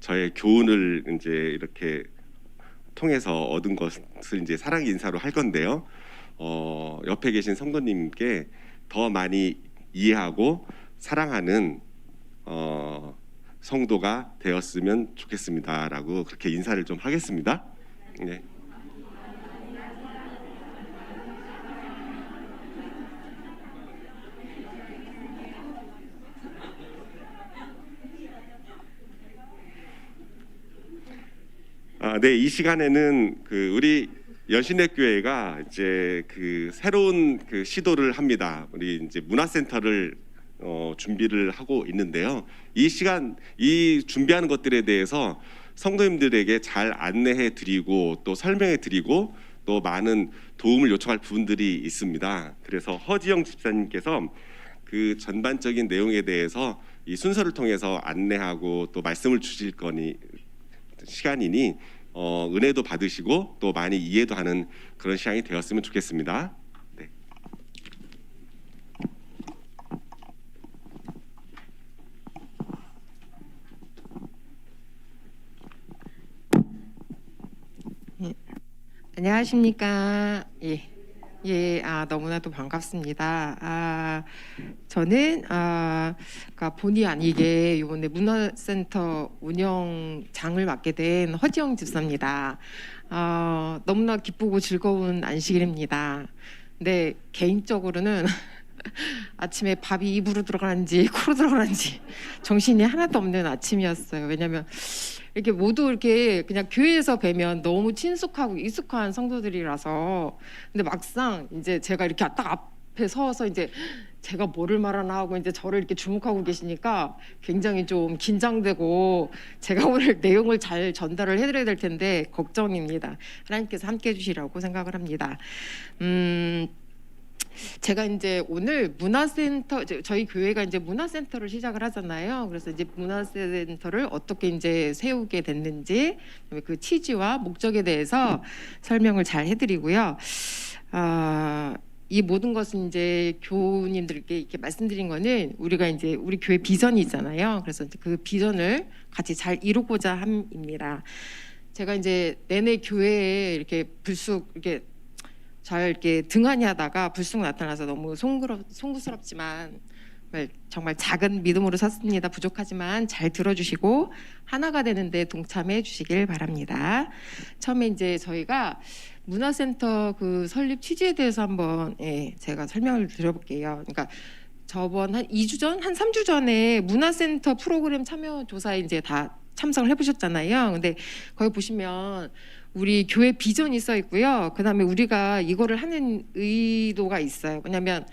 저의 교훈을 이제 이렇게 통해서 얻은 것을 이제 사랑 인사로 할 건데요. 어, 옆에 계신 성도님께 더 많이 이해하고 사랑하는 어, 성도가 되었으면 좋겠습니다라고 그렇게 인사를 좀 하겠습니다. 네. 아, 네, 이 시간에는 그 우리 연신내 교회가 이제 그 새로운 그 시도를 합니다. 우리 이제 문화센터를 어, 준비를 하고 있는데요. 이 시간 이 준비하는 것들에 대해서 성도님들에게 잘 안내해 드리고 또 설명해 드리고 또 많은 도움을 요청할 부분들이 있습니다. 그래서 허지영 집사님께서 그 전반적인 내용에 대해서 이 순서를 통해서 안내하고 또 말씀을 주실 거니 시간이니 어, 은혜도 받으시고 또 많이 이해도 하는 그런 시간이 되었으면 좋겠습니다. 네. 안녕하십니까. 예. 예, 아, 너무나도 반갑습니다. 아, 저는, 아, 그러니까 본의 아니게 이번에 문화센터 운영장을 맡게 된 허지영 집사입니다. 아, 너무나 기쁘고 즐거운 안식일입니다. 근데 개인적으로는 아침에 밥이 입으로 들어가는지 코로 들어가는지 정신이 하나도 없는 아침이었어요. 왜냐면 이렇게 모두 이렇게 그냥 교회에서 뵈면 너무 친숙하고 익숙한 성도들이라서 근데 막상 이제 제가 이렇게 딱 앞에 서서 이제 제가 뭐를 말하나 하고 이제 저를 이렇게 주목하고 계시니까 굉장히 좀 긴장되고 제가 오늘 내용을 잘 전달을 해드려야 될 텐데 걱정입니다. 하나님께서 함께 해주시라고 생각을 합니다. 음. 제가 이제 오늘 문화센터 저- 저희 교회가 이제 문화센터를 시작을 하잖아요. 그래서 이제 문화센터를 어떻게 이제 세우게 됐는지 그 취지와 목적에 대해서 설명을 잘 해드리고요. 아, 이 모든 것은 이제 교우님들께 이렇게 말씀드린 거는 우리가 이제 우리 교회 비전이 있잖아요. 그래서 그 비전을 같이 잘 이루고자 함입니다. 제가 이제 내내 교회에 이렇게 불쑥 이렇게 잘 이렇게 등한히 하다가 불쑥 나타나서 너무 송구럽, 송구스럽지만 정말, 작은 믿음으로 섰습니다. 부족하지만 잘 들어주시고 하나가 되는데 동참해 주시길 바랍니다. 처음에 이제 저희가 문화센터 그 설립 취지에 대해서 한번 예, 제가 설명을 드려볼게요. 그러니까 저번 한 2주 전, 한 3주 전에 문화센터 프로그램 참여 조사에 이제 다 참석을 해보셨잖아요. 근데 거기 보시면 우리 교회 비전이 써 있고요. 그다음에 우리가 이거를 하는 의도가 있어요. 왜냐하면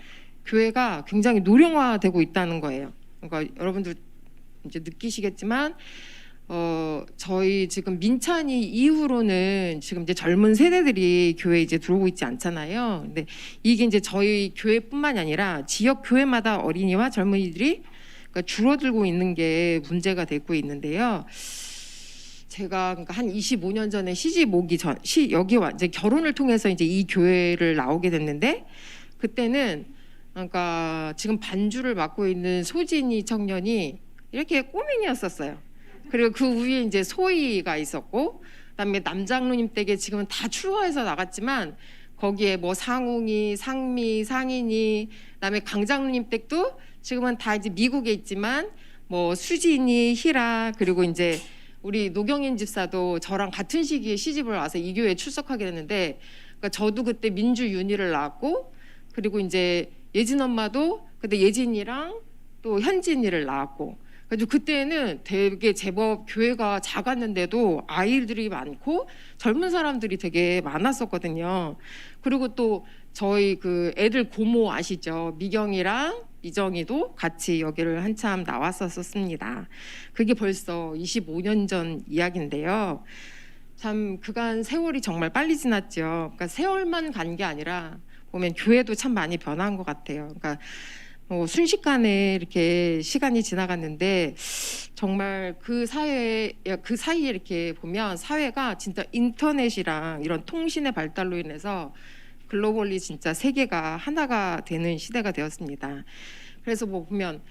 교회가 굉장히 노령화되고 있다는 거예요. 그러니까 여러분들 이제 느끼시겠지만 어 저희 지금 민찬이 이후로는 지금 이제 젊은 세대들이 교회 이제 들어오고 있지 않잖아요. 근데 이게 이제 저희 교회뿐만이 아니라 지역 교회마다 어린이와 젊은이들이 그러니까 줄어들고 있는 게 문제가 되고 있는데요. 제가 그러니까 한 25년 전에 시집 오기 전, 시 여기 와 이제 결혼을 통해서 이제 이 교회를 나오게 됐는데 그때는 그러니까 지금 반주를 맡고 있는 소진이 청년이 이렇게 꼬맹이였었어요. 그리고 그 위에 이제 소희가 있었고, 그다음에 남장로님 댁에 지금은 다 출가해서 나갔지만 거기에 뭐 상웅이, 상미, 상인이, 그다음에 강장로님 댁도 지금은 다 이제 미국에 있지만 뭐 수진이, 희라 그리고 이제 우리 노경인 집사도 저랑 같은 시기에 시집을 와서 이 교회에 출석하게 됐는데 그러니까 저도 그때 민주 윤희를 낳았고 그리고 이제 예진 엄마도 그때 예진이랑 또 현진이를 낳았고 그래서 그때는 되게 제법 교회가 작았는데도 아이들이 많고 젊은 사람들이 되게 많았었거든요. 그리고 또 저희 그 애들 고모 아시죠? 미경이랑 미정이도 같이 여기를 한참 나왔었습니다. 그게 벌써 25년 전 이야기인데요. 참 그간 세월이 정말 빨리 지났죠. 그러니까 세월만 간 게 아니라 보면 교회도 참 많이 변한 것 같아요. 그러니까 뭐 순식간에 이렇게 시간이 지나갔는데 정말 그 사회 그 사이에 이렇게 보면 사회가 진짜 인터넷이랑 이런 통신의 발달로 인해서 글로벌리 진짜 세계가 하나가 되는 시대가 되었습니다. 그래서 뭐 보면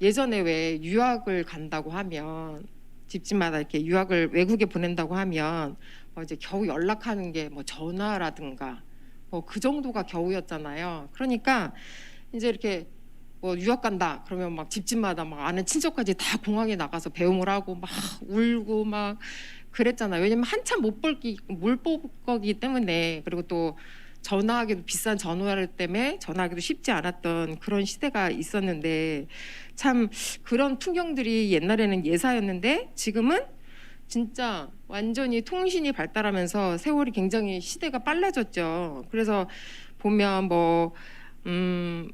예전에 왜 유학을 간다고 하면 집집마다 이렇게 유학을 외국에 보낸다고 하면 뭐 이제 겨우 연락하는 게 뭐 전화라든가 뭐 그 정도가 겨우였잖아요. 그러니까 이제 이렇게 뭐 유학 간다 그러면 막 집집마다 막 아는 친척까지 다 공항에 나가서 배웅을 하고 막 울고 막 그랬잖아요. 왜냐면 한참 못 볼 기 못 볼 거기 때문에 그리고 또 전화하기도 비싼 전화를 때문에 전화하기도 쉽지 않았던 그런 시대가 있었는데 참 그런 풍경들이 옛날에는 예사였는데 지금은 진짜 완전히 통신이 발달하면서 세월이 굉장히 시대가 빨라졌죠. 그래서 보면 뭐 음,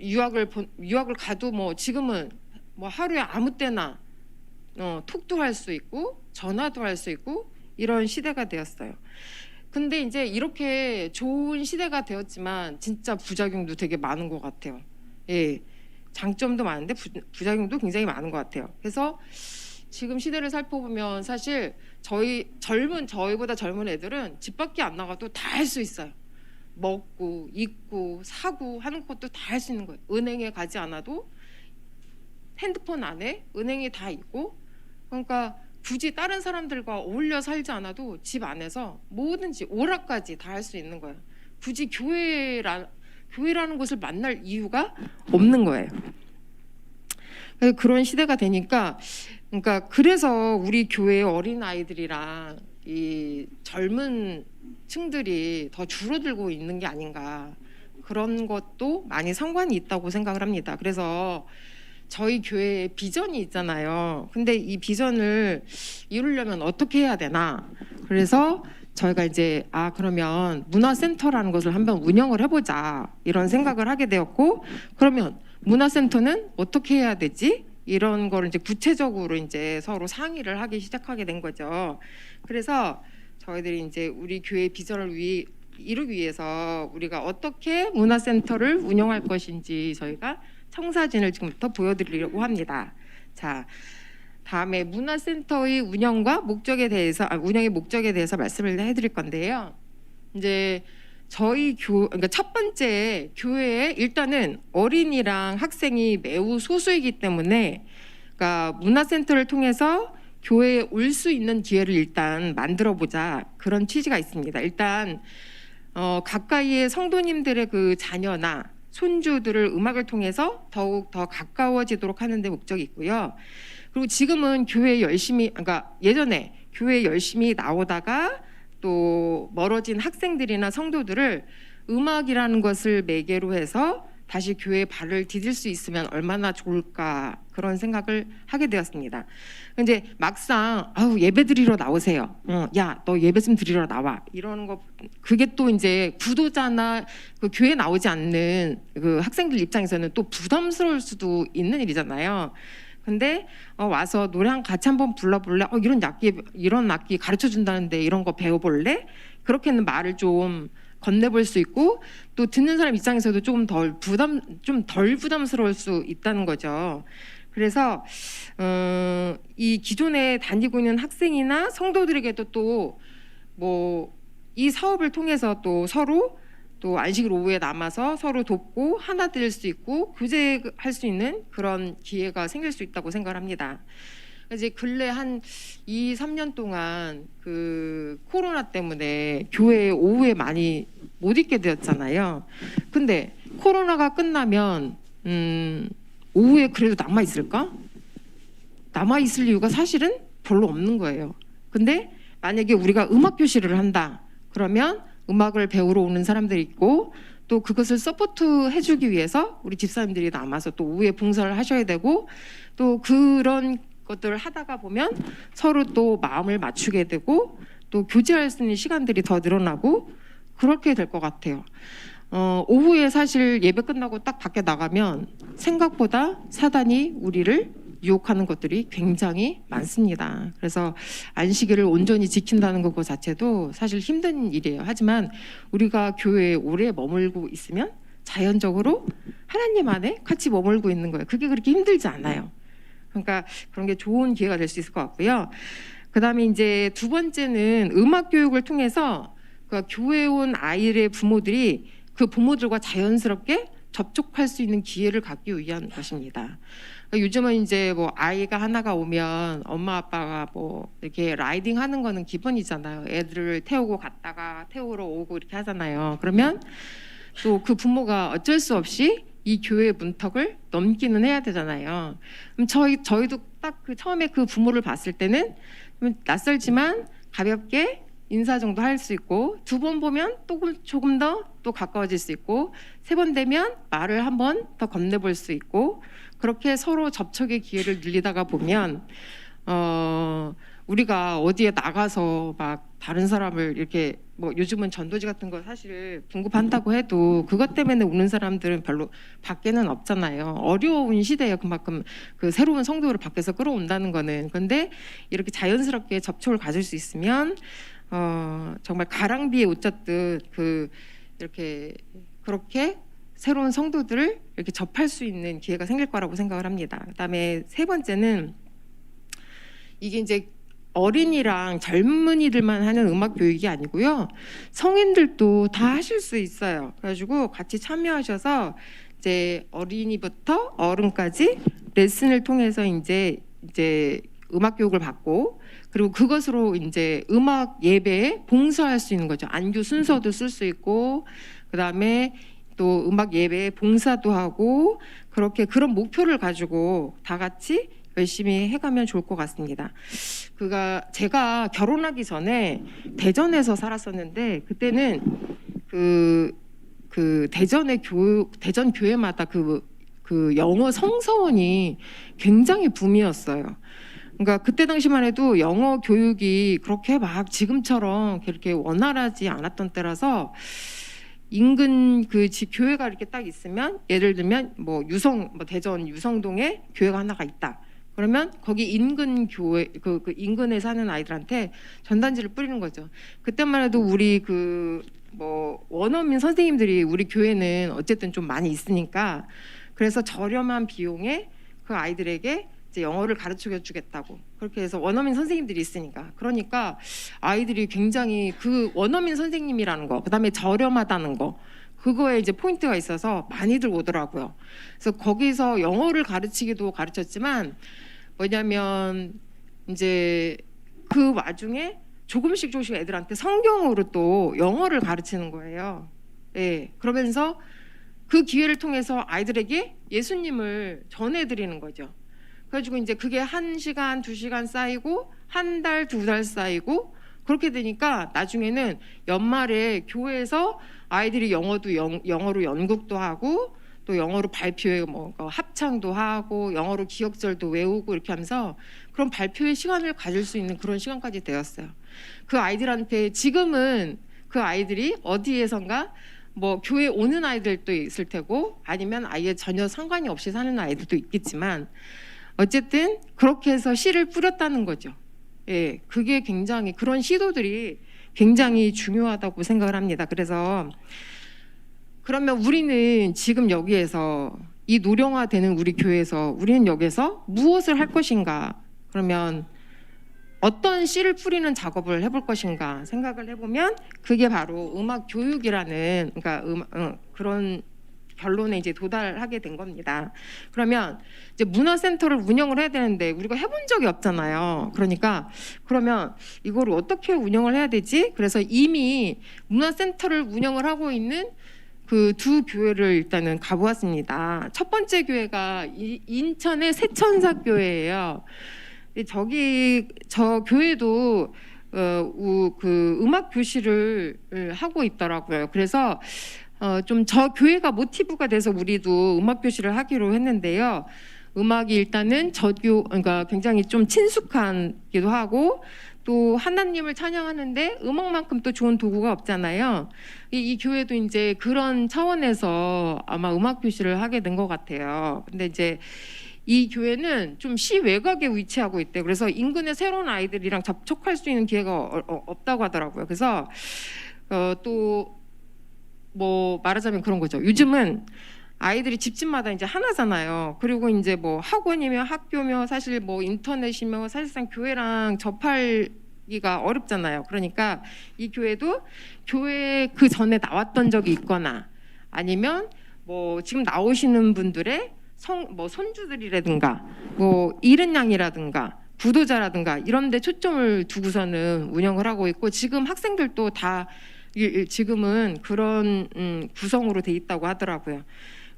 유학을 본- 유학을 가도 뭐 지금은 뭐 하루에 아무 때나 어, 톡도 할 수 있고 전화도 할 수 있고 이런 시대가 되었어요. 근데 이제 이렇게 좋은 시대가 되었지만 진짜 부작용도 되게 많은 것 같아요. 예. 장점도 많은데 부, 부작용도 굉장히 많은 것 같아요. 그래서 지금 시대를 살펴보면 사실 저희 젊은 저희보다 젊은 애들은 집 밖에 안 나가도 다 할 수 있어요. 먹고 입고 사고 하는 것도 다 할 수 있는 거예요. 은행에 가지 않아도 핸드폰 안에 은행이 다 있고 그러니까 굳이 다른 사람들과 어울려 살지 않아도 집 안에서 뭐든지 오락까지 다 할 수 있는 거예요. 굳이 교회라 교회라는 곳을 만날 이유가 없는 거예요. 그런 시대가 되니까 그러니까 그래서 우리 교회 어린 아이들이랑 이 젊은 층들이 더 줄어들고 있는 게 아닌가 그런 것도 많이 상관이 있다고 생각을 합니다. 그래서 저희 교회에 비전이 있잖아요. 근데 이 비전을 이루려면 어떻게 해야 되나? 그래서 저희가 이제 아 그러면 문화센터라는 것을 한번 운영을 해보자 이런 생각을 하게 되었고 그러면 문화센터는 어떻게 해야 되지? 이런 거를 이제 구체적으로 이제 서로 상의를 하기 시작하게 된 거죠. 그래서 저희들이 이제 우리 교회 비전을 위, 이루기 위해서 우리가 어떻게 문화센터를 운영할 것인지 저희가 청사진을 지금부터 보여드리려고 합니다. 자, 다음에 문화센터의 운영과 목적에 대해서 아, 운영의 목적에 대해서 말씀을 해드릴 건데요. 이제 저희 교 그러니까 첫 번째 교회에 일단은 어린이랑 학생이 매우 소수이기 때문에 그러니까 문화센터를 통해서 교회에 올 수 있는 기회를 일단 만들어 보자 그런 취지가 있습니다. 일단 어, 가까이의 성도님들의 그 자녀나 손주들을 음악을 통해서 더욱 더 가까워지도록 하는 데 목적이 있고요. 그리고 지금은 교회 열심히 그러니까 예전에 교회 열심히 나오다가 또 멀어진 학생들이나 성도들을 음악이라는 것을 매개로 해서 다시 교회에 발을 디딜 수 있으면 얼마나 좋을까 그런 생각을 하게 되었습니다. 근데 막상 아우 예배 드리러 나오세요. 어, 야, 너 예배 좀 드리러 나와. 이러는 거 그게 또 이제 구도자나 그 교회 나오지 않는 그 학생들 입장에서는 또 부담스러울 수도 있는 일이잖아요. 근데 어, 와서 노래 한 같이 한번 불러볼래? 어, 이런 악기 이런 악기 가르쳐 준다는데 이런 거 배워볼래? 그렇게는 말을 좀 건네볼 수 있고 또 듣는 사람 입장에서도 조금 덜 부담 좀 덜 부담스러울 수 있다는 거죠. 그래서 어, 이 기존에 다니고 있는 학생이나 성도들에게도 또 뭐 이 사업을 통해서 또 서로 또 안식일 오후에 남아서 서로 돕고 하나 될 수 있고 교제할 수 있는 그런 기회가 생길 수 있다고 생각합니다. 이제 근래 한 2, 3년 동안 그 코로나 때문에 교회 오후에 많이 못 있게 되었잖아요. 근데 코로나가 끝나면 음, 오후에 그래도 남아 있을까? 남아 있을 이유가 사실은 별로 없는 거예요. 근데 만약에 우리가 음악 교실을 한다. 그러면 음악을 배우러 오는 사람들이 있고 또 그것을 서포트 해주기 위해서 우리 집사님들이 남아서 또 오후에 봉사를 하셔야 되고 또 그런 것들을 하다가 보면 서로 또 마음을 맞추게 되고 또 교제할 수 있는 시간들이 더 늘어나고 그렇게 될 것 같아요. 어, 오후에 사실 예배 끝나고 딱 밖에 나가면 생각보다 사단이 우리를 유혹하는 것들이 굉장히 많습니다. 그래서 안식일을 온전히 지킨다는 것 자체도 사실 힘든 일이에요. 하지만 우리가 교회에 오래 머물고 있으면 자연적으로 하나님 안에 같이 머물고 있는 거예요. 그게 그렇게 힘들지 않아요. 그러니까 그런 게 좋은 기회가 될 수 있을 것 같고요. 그다음에 이제 두 번째는 음악 교육을 통해서 그 교회에 온 아이의 부모들이 그 부모들과 자연스럽게 접촉할 수 있는 기회를 갖기 위한 것입니다. 그러니까 요즘은 이제 뭐 아이가 하나가 오면 엄마 아빠가 뭐 이렇게 라이딩 하는 거는 기본이잖아요. 애들을 태우고 갔다가 태우러 오고 이렇게 하잖아요. 그러면 또 그 부모가 어쩔 수 없이 이 교회 문턱을 넘기는 해야 되잖아요. 그럼 저희 저희도 딱 그 처음에 그 부모를 봤을 때는 좀 낯설지만 가볍게 인사 정도 할 수 있고 두 번 보면 또 조금 더 또 가까워질 수 있고 세 번 되면 말을 한 번 더 건네볼 수 있고 그렇게 서로 접촉의 기회를 늘리다가 보면 어 우리가 어디에 나가서 막 다른 사람을 이렇게 뭐 요즘은 전도지 같은 거 사실 분급한다고 해도 그것 때문에 우는 사람들은 별로 밖에는 없잖아요. 어려운 시대에 그만큼 그 새로운 성도를 밖에서 끌어온다는 거는 근데 이렇게 자연스럽게 접촉을 가질 수 있으면 어 정말 가랑비에 옷 젖듯 그 이렇게 그렇게 새로운 성도들을 이렇게 접할 수 있는 기회가 생길 거라고 생각을 합니다. 그다음에 세 번째는 이게 이제 어린이랑 젊은이들만 하는 음악 교육이 아니고요. 성인들도 다 하실 수 있어요. 그래가지고 같이 참여하셔서 이제 어린이부터 어른까지 레슨을 통해서 이제 이제 음악 교육을 받고 그리고 그것으로 이제 음악 예배에 봉사할 수 있는 거죠. 안교 순서도 쓸 수 있고 그다음에 또 음악 예배에 봉사도 하고 그렇게 그런 목표를 가지고 다 같이 열심히 해가면 좋을 것 같습니다. 그가 제가 결혼하기 전에 대전에서 살았었는데 그때는 그, 그 대전의 교육 대전 교회마다 그, 그 영어 성서원이 굉장히 붐이었어요. 그러니까 그때 당시만 해도 영어 교육이 그렇게 막 지금처럼 그렇게 원활하지 않았던 때라서 인근 그 지- 교회가 이렇게 딱 있으면 예를 들면 뭐 유성 뭐 대전 유성동에 교회가 하나가 있다. 그러면 거기 인근 교회 그, 그 인근에 사는 아이들한테 전단지를 뿌리는 거죠. 그때만 해도 우리 그 뭐 원어민 선생님들이 우리 교회는 어쨌든 좀 많이 있으니까 그래서 저렴한 비용에 그 아이들에게 이제 영어를 가르쳐 주겠다고 그렇게 해서 원어민 선생님들이 있으니까 그러니까 아이들이 굉장히 그 원어민 선생님이라는 거 그다음에 저렴하다는 거 그거에 이제 포인트가 있어서 많이들 오더라고요. 그래서 거기서 영어를 가르치기도 가르쳤지만 뭐냐면 이제 그 와중에 조금씩 조금씩 애들한테 성경으로 또 영어를 가르치는 거예요. 예. 그러면서 그 기회를 통해서 아이들에게 예수님을 전해드리는 거죠. 그래가지고 이제 그게 한 시간, 두 시간 쌓이고 한 달, 두 달 쌓이고 그렇게 되니까 나중에는 연말에 교회에서 아이들이 영어도 영, 영어로 연극도 하고 또 영어로 발표회 뭐 어, 합창도 하고 영어로 기억절도 외우고 이렇게 하면서 그런 발표의 시간을 가질 수 있는 그런 시간까지 되었어요. 그 아이들한테 지금은 그 아이들이 어디에선가 뭐 교회 오는 아이들도 있을 테고 아니면 아예 전혀 상관이 없이 사는 아이들도 있겠지만 어쨌든 그렇게 해서 씨를 뿌렸다는 거죠. 예, 그게 굉장히 그런 시도들이 굉장히 중요하다고 생각을 합니다. 그래서 그러면 우리는 지금 여기에서 이 노령화되는 우리 교회에서 우리는 여기서 무엇을 할 것인가? 그러면 어떤 씨를 뿌리는 작업을 해볼 것인가 생각을 해보면 그게 바로 음악 교육이라는 그러니까 음, 어, 그런 결론에 이제 도달하게 된 겁니다. 그러면 이제 문화센터를 운영을 해야 되는데 우리가 해본 적이 없잖아요. 그러니까 그러면 이거를 어떻게 운영을 해야 되지? 그래서 이미 문화센터를 운영을 하고 있는 그 두 교회를 일단은 가보았습니다. 첫 번째 교회가 이- 인천의 세천사 교회예요. 저기 저 교회도 어, 우, 그 음악 교실을 을 하고 있더라고요. 그래서 어, 좀 저 교회가 모티브가 돼서 우리도 음악 교실을 하기로 했는데요. 음악이 일단은 저교 그러니까 굉장히 좀 친숙한기도 하고 또 하나님을 찬양하는데 음악만큼 또 좋은 도구가 없잖아요. 이, 이 교회도 이제 그런 차원에서 아마 음악 교실을 하게 된 것 같아요. 근데 이제 이 교회는 좀 시 외곽에 위치하고 있대요. 그래서 인근의 새로운 아이들이랑 접촉할 수 있는 기회가 어- 어- 없다고 하더라고요. 그래서 어, 또뭐 말하자면 그런 거죠. 요즘은 아이들이 집집마다 이제 하나잖아요. 그리고 이제 뭐 학원이며 학교며 사실 뭐 인터넷이며 사실상 교회랑 접할 기가 어렵잖아요. 그러니까 이 교회도 교회 그 전에 나왔던 적이 있거나 아니면 뭐 지금 나오시는 분들의 성 뭐 손주들이라든가 뭐 잃은 양이라든가 부도자라든가 이런 데 초점을 두고서는 운영을 하고 있고 지금 학생들도 다 지금은 그런 음, 구성으로 돼 있다고 하더라고요.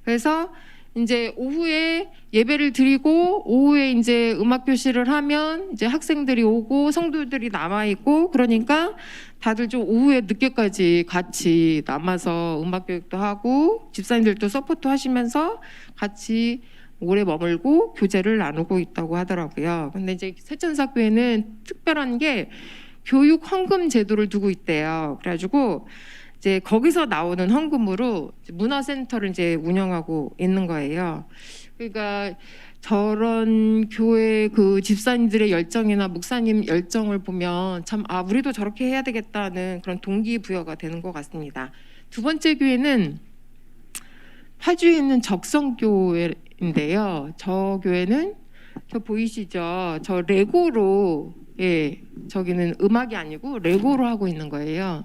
그래서 이제 오후에 예배를 드리고 오후에 이제 음악 교실을 하면 이제 학생들이 오고 성도들이 남아 있고 그러니까 다들 좀 오후에 늦게까지 같이 남아서 음악 교육도 하고 집사님들도 서포트 하시면서 같이 오래 머물고 교제를 나누고 있다고 하더라고요. 근데 이제 세천사 교회는 특별한 게 교육 헌금 제도를 두고 있대요. 그래가지고 이제 거기서 나오는 헌금으로 문화센터를 이제 운영하고 있는 거예요. 그러니까 저런 교회 그 집사님들의 열정이나 목사님 열정을 보면 참 아 우리도 저렇게 해야 되겠다는 그런 동기부여가 되는 것 같습니다. 두 번째 교회는 파주에 있는 적성교회인데요. 저 교회는 저 보이시죠? 저 레고로 예 저기는 음악이 아니고 레고로 하고 있는 거예요.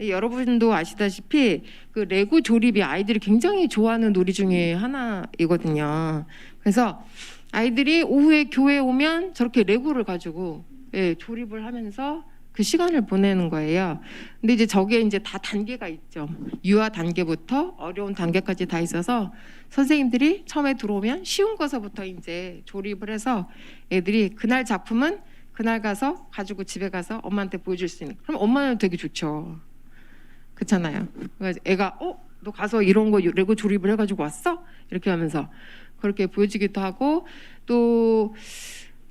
예, 여러분도 아시다시피 그 레고 조립이 아이들이 굉장히 좋아하는 놀이 중에 하나이거든요. 그래서 아이들이 오후에 교회 오면 저렇게 레고를 가지고 예, 조립을 하면서 그 시간을 보내는 거예요. 근데 이제 저게 이제 다 단계가 있죠. 유아 단계부터 어려운 단계까지 다 있어서 선생님들이 처음에 들어오면 쉬운 거서부터 이제 조립을 해서 애들이 그날 작품은 그날 가서 가지고 집에 가서 엄마한테 보여줄 수 있는. 그럼 엄마는 되게 좋죠. 그렇잖아요. 그래서 애가 어, 너 가서 이런 거 레고 조립을 해가지고 왔어? 이렇게 하면서 그렇게 보여주기도 하고 또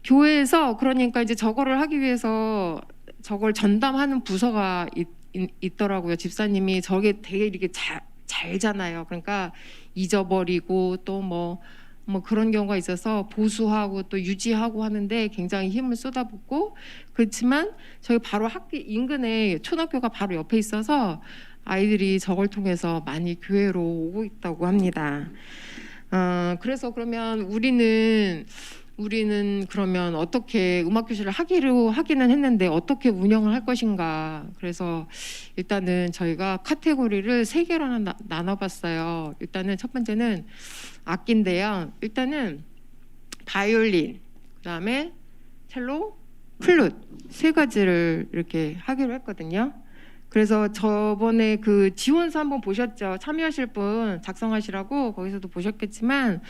교회에서 그러니까 이제 저거를 하기 위해서 저걸 전담하는 부서가 있, 있, 더라고요 집사님이 저게 되게 이렇게 잘 잘잖아요. 그러니까 잊어버리고 또뭐 뭐 그런 경우가 있어서 보수하고 또 유지하고 하는데 굉장히 힘을 쏟아붓고 그렇지만 저희 바로 학교 인근에 초등학교가 바로 옆에 있어서 아이들이 저걸 통해서 많이 교회로 오고 있다고 합니다. 어, 그래서 그러면 우리는 우리는 그러면 어떻게 음악 교실을 하기로 하기는 했는데 어떻게 운영을 할 것인가. 그래서 일단은 저희가 카테고리를 세 개로 나, 나눠봤어요. 일단은 첫 번째는 악기인데요. 일단은 바이올린, 그다음에 첼로, 플룻 세 가지를 이렇게 하기로 했거든요. 그래서 저번에 그 지원서 한번 보셨죠? 참여하실 분 작성하시라고 거기서도 보셨겠지만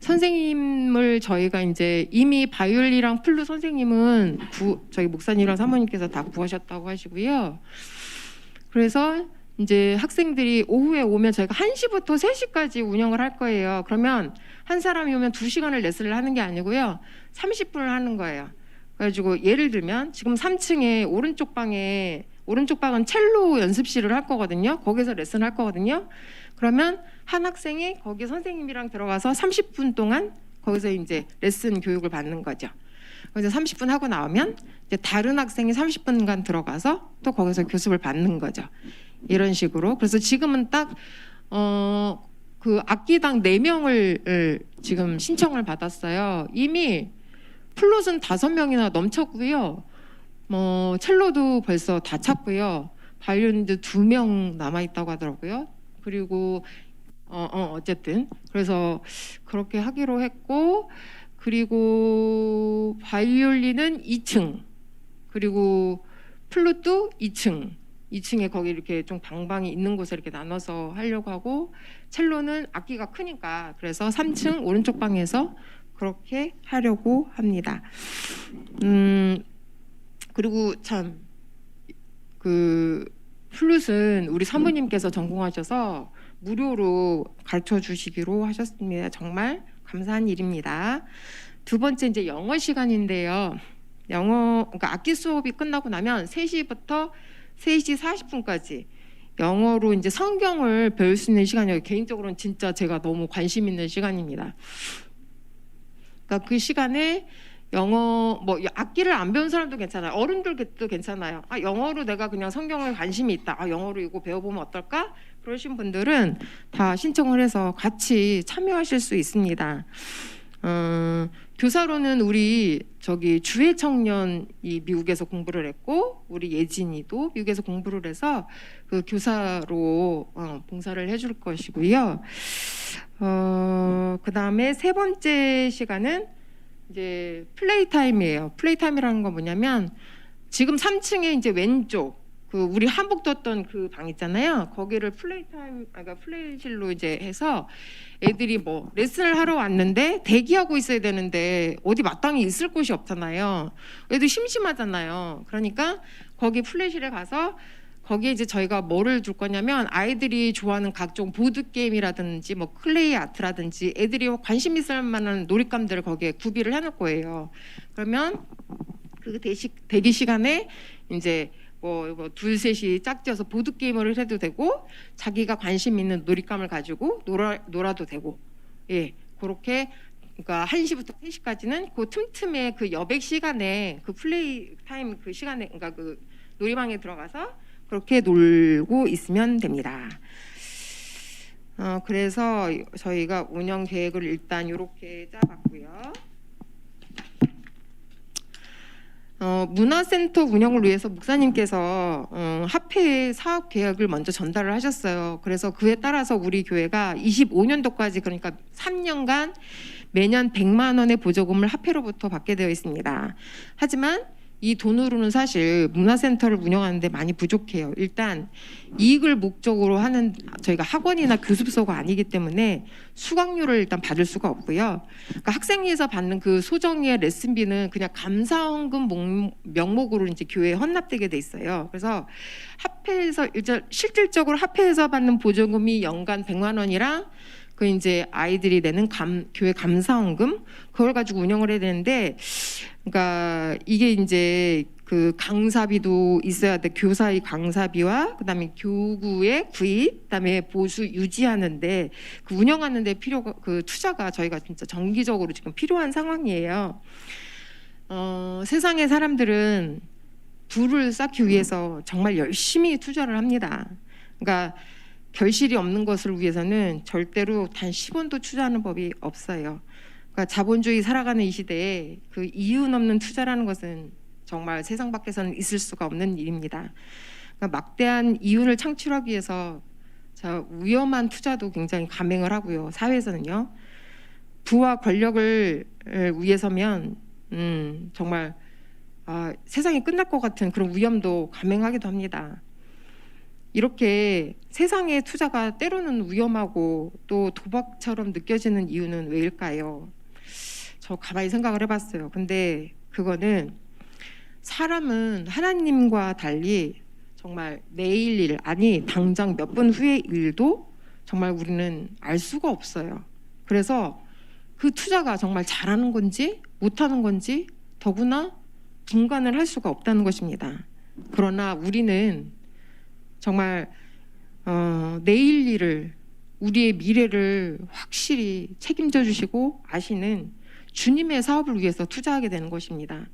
선생님을 저희가 이제 이미 바이올리랑 플루 선생님은 구, 저희 목사님이랑 사모님께서 다 구하셨다고 하시고요. 그래서 이제 학생들이 오후에 오면 저희가 1시부터 3시까지 운영을 할 거예요. 그러면 한 사람이 오면 2시간을 레슨을 하는 게 아니고요. 30분을 하는 거예요. 그래가지고 예를 들면 지금 3층에 오른쪽 방에 오른쪽 방은 첼로 연습실을 할 거거든요. 거기서 레슨 할 거거든요. 그러면 한 학생이 거기 선생님이랑 들어가서 30분 동안 거기서 이제 레슨 교육을 받는 거죠. 그래서 30분 하고 나오면 이제 다른 학생이 30분간 들어가서 또 거기서 교습을 받는 거죠. 이런 식으로. 그래서 지금은 딱 어, 그 악기당 4명을 지금 신청을 받았어요. 이미 플롯은 5명이나 넘쳤고요. 뭐 첼로도 벌써 다 찼고요. 바이올린도 2명 남아 있다고 하더라고요. 그리고 어, 어 어쨌든 그래서 그렇게 하기로 했고 그리고 바이올린은 2층 그리고 플룻도 2층 2층에 거기 이렇게 좀 방방이 있는 곳에 이렇게 나눠서 하려고 하고 첼로는 악기가 크니까 그래서 3층 오른쪽 방에서 그렇게 하려고 합니다. 음 그리고 참그 플룻은 우리 사모님께서 전공하셔서 무료로 가르쳐 주시기로 하셨습니다. 정말 감사한 일입니다. 두 번째 이제 영어 시간인데요. 영어 그러니까 악기 수업이 끝나고 나면 3시부터 3시 40분까지 영어로 이제 성경을 배울 수 있는 시간이에요. 개인적으로는 진짜 제가 너무 관심 있는 시간입니다. 그러니까 그 시간에 영어 뭐 악기를 안 배운 사람도 괜찮아요. 어른들도 괜찮아요. 아 영어로 내가 그냥 성경에 관심이 있다. 아 영어로 이거 배워보면 어떨까? 그러신 분들은 다 신청을 해서 같이 참여하실 수 있습니다. 어, 교사로는 우리 저기 주해 청년이 미국에서 공부를 했고 우리 예진이도 미국에서 공부를 해서 그 교사로 어, 봉사를 해줄 것이고요. 어, 그 다음에 세 번째 시간은 이제 플레이 타임이에요. 플레이 타임이라는 건 뭐냐면 지금 3층에 이제 왼쪽 그 우리 한복 뒀던 그 방 있잖아요. 거기를 플레이 타임, 아까 그러니까 플레이실로 이제 해서 애들이 뭐 레슨을 하러 왔는데 대기하고 있어야 되는데 어디 마땅히 있을 곳이 없잖아요. 애들 심심하잖아요. 그러니까 거기 플레이실에 가서 거기에 이제 저희가 뭐를 줄 거냐면 아이들이 좋아하는 각종 보드 게임이라든지 뭐 클레이 아트라든지 애들이 관심 있을 만한 놀잇감들을 거기에 구비를 해놓을 거예요. 그러면 그 대시, 대기 시간에 이제 뭐, 뭐 둘 셋이 짝지어서 보드 게임을 해도 되고 자기가 관심 있는 놀잇감을 가지고 놀아 놀아도 되고 예 그렇게 그러니까 1시부터 3시까지는 그 틈틈에 그 여백 시간에 그 플레이 타임 그 시간에 그러니까 그 놀이방에 들어가서 그렇게 놀고 있으면 됩니다. 어, 그래서 저희가 운영 계획을 일단 이렇게 짜봤고요. 어, 문화센터 운영을 위해서 목사님께서 어, 합회 사업 계획을 먼저 전달을 하셨어요. 그래서 그에 따라서 우리 교회가 25년도까지 그러니까 3년간 매년 100만 원의 보조금을 합회로부터 받게 되어 있습니다. 하지만 이 돈으로는 사실 문화센터를 운영하는데 많이 부족해요. 일단 이익을 목적으로 하는 저희가 학원이나 교습소가 아니기 때문에 수강료를 일단 받을 수가 없고요. 그러니까 학생회에서 받는 그 소정의 레슨비는 그냥 감사헌금 목- 명목으로 이제 교회에 헌납되게 돼 있어요. 그래서 합회에서 실질적으로 합회에서 받는 보조금이 연간 100만 원이랑 그 이제 아이들이 내는 감, 교회 감사헌금 그걸 가지고 운영을 해야 되는데 그러니까 이게 이제 그 강사비도 있어야 돼 교사의 강사비와 그다음에 교구의 구입 그다음에 보수 유지하는데 그 운영하는데 필요가 그 투자가 저희가 진짜 정기적으로 지금 필요한 상황이에요. 어, 세상의 사람들은 부를 쌓기 위해서 정말 열심히 투자를 합니다. 그러니까 결실이 없는 것을 위해서는 절대로 단 10원도 투자하는 법이 없어요. 그러니까 자본주의 살아가는 이 시대에 그 이유 없는 투자라는 것은 정말 세상 밖에서는 있을 수가 없는 일입니다. 그러니까 막대한 이윤을 창출하기 위해서 자, 위험한 투자도 굉장히 감행을 하고요. 사회에서는요. 부와 권력을 위해서면 음, 정말 아, 세상이 끝날 것 같은 그런 위험도 감행하기도 합니다. 이렇게 세상의 투자가 때로는 위험하고 또 도박처럼 느껴지는 이유는 왜일까요? 저 가만히 생각을 해봤어요. 근데 그거는 사람은 하나님과 달리 정말 내일 일 아니 당장 몇 분 후의 일도 정말 우리는 알 수가 없어요. 그래서 그 투자가 정말 잘하는 건지 못하는 건지 더구나 분간을 할 수가 없다는 것입니다. 그러나 우리는 정말 어, 내일 일을 우리의 미래를 확실히 책임져 주시고 아시는 주님의 사업을 위해서 투자하게 되는 것입니다.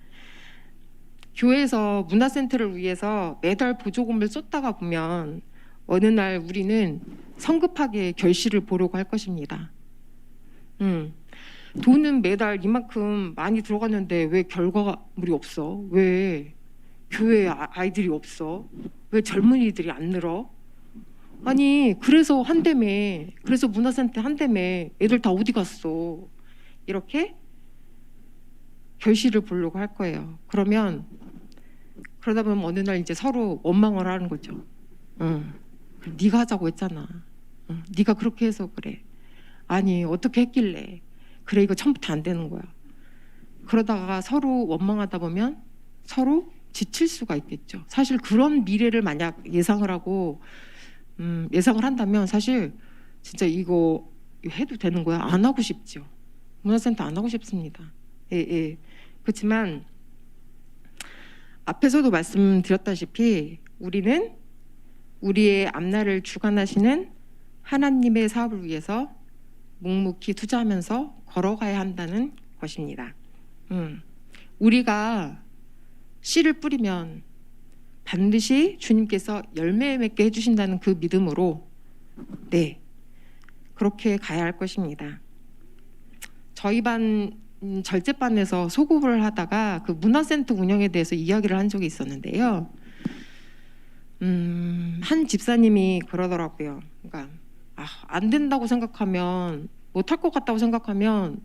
교회에서 문화센터를 위해서 매달 보조금을 쏟다가 보면 어느 날 우리는 성급하게 결실을 보려고 할 것입니다. 음, 돈은 매달 이만큼 많이 들어갔는데 왜 결과물이 없어? 왜 교회 아- 아이들이 없어? 왜 젊은이들이 안 늘어? 아니 그래서 한다며 그래서 문화센터 한다며 애들 다 어디 갔어? 이렇게 결실을 보려고 할 거예요. 그러면 그러다 보면 어느 날 이제 서로 원망을 하는 거죠. 응. 네가 하자고 했잖아. 응. 네가 그렇게 해서 그래. 아니 어떻게 했길래? 그래 이거 처음부터 안 되는 거야. 그러다가 서로 원망하다 보면 서로 지칠 수가 있겠죠. 사실 그런 미래를 만약 예상을 하고 음, 예상을 한다면 사실 진짜 이거 해도 되는 거야? 안 하고 싶죠. 문화센터 안 하고 싶습니다. 예, 예. 그렇지만 앞에서도 말씀드렸다시피 우리는 우리의 앞날을 주관하시는 하나님의 사업을 위해서 묵묵히 투자하면서 걸어가야 한다는 것입니다. 음, 우리가 씨를 뿌리면 반드시 주님께서 열매 맺게 해주신다는 그 믿음으로 네 그렇게 가야 할 것입니다. 저희 반 음, 절제반에서 소급을 하다가 그 문화센터 운영에 대해서 이야기를 한 적이 있었는데요. 음, 한 집사님이 그러더라고요. 그러니까 아, 안 된다고 생각하면 못할 것 같다고 생각하면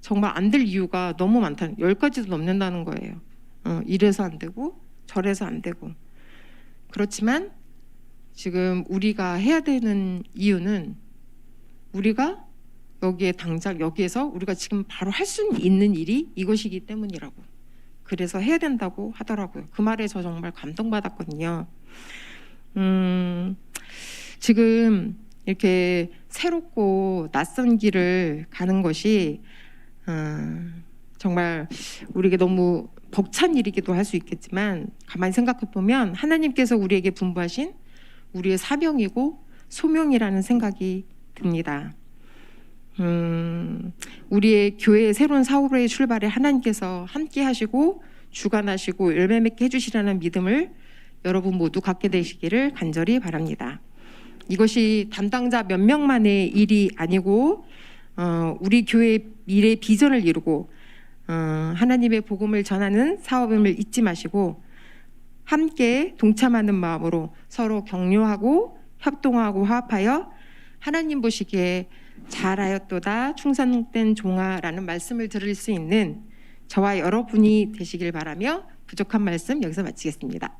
정말 안 될 이유가 너무 많다는 열 가지도 넘는다는 거예요. 어, 이래서 안 되고 저래서 안 되고 그렇지만 지금 우리가 해야 되는 이유는 우리가 여기에 당장 여기에서 우리가 지금 바로 할 수 있는 일이 이것이기 때문이라고 그래서 해야 된다고 하더라고요. 그 말에 저 정말 감동받았거든요. 음, 지금 이렇게 새롭고 낯선 길을 가는 것이 어, 정말 우리에게 너무 벅찬 일이기도 할 수 있겠지만 가만히 생각해 보면 하나님께서 우리에게 분부하신 우리의 사명이고 소명이라는 생각이 듭니다. 음, 우리의 교회의 새로운 사업의 출발에 하나님께서 함께 하시고 주관하시고 열매 맺게 해주시라는 믿음을 여러분 모두 갖게 되시기를 간절히 바랍니다. 이것이 담당자 몇 명만의 일이 아니고 어, 우리 교회의 미래 비전을 이루고 어, 하나님의 복음을 전하는 사업임을 잊지 마시고 함께 동참하는 마음으로 서로 격려하고 협동하고 화합하여 하나님 보시기에 잘하였도다 충성된 종아라는 말씀을 들을 수 있는 저와 여러분이 되시길 바라며 부족한 말씀 여기서 마치겠습니다.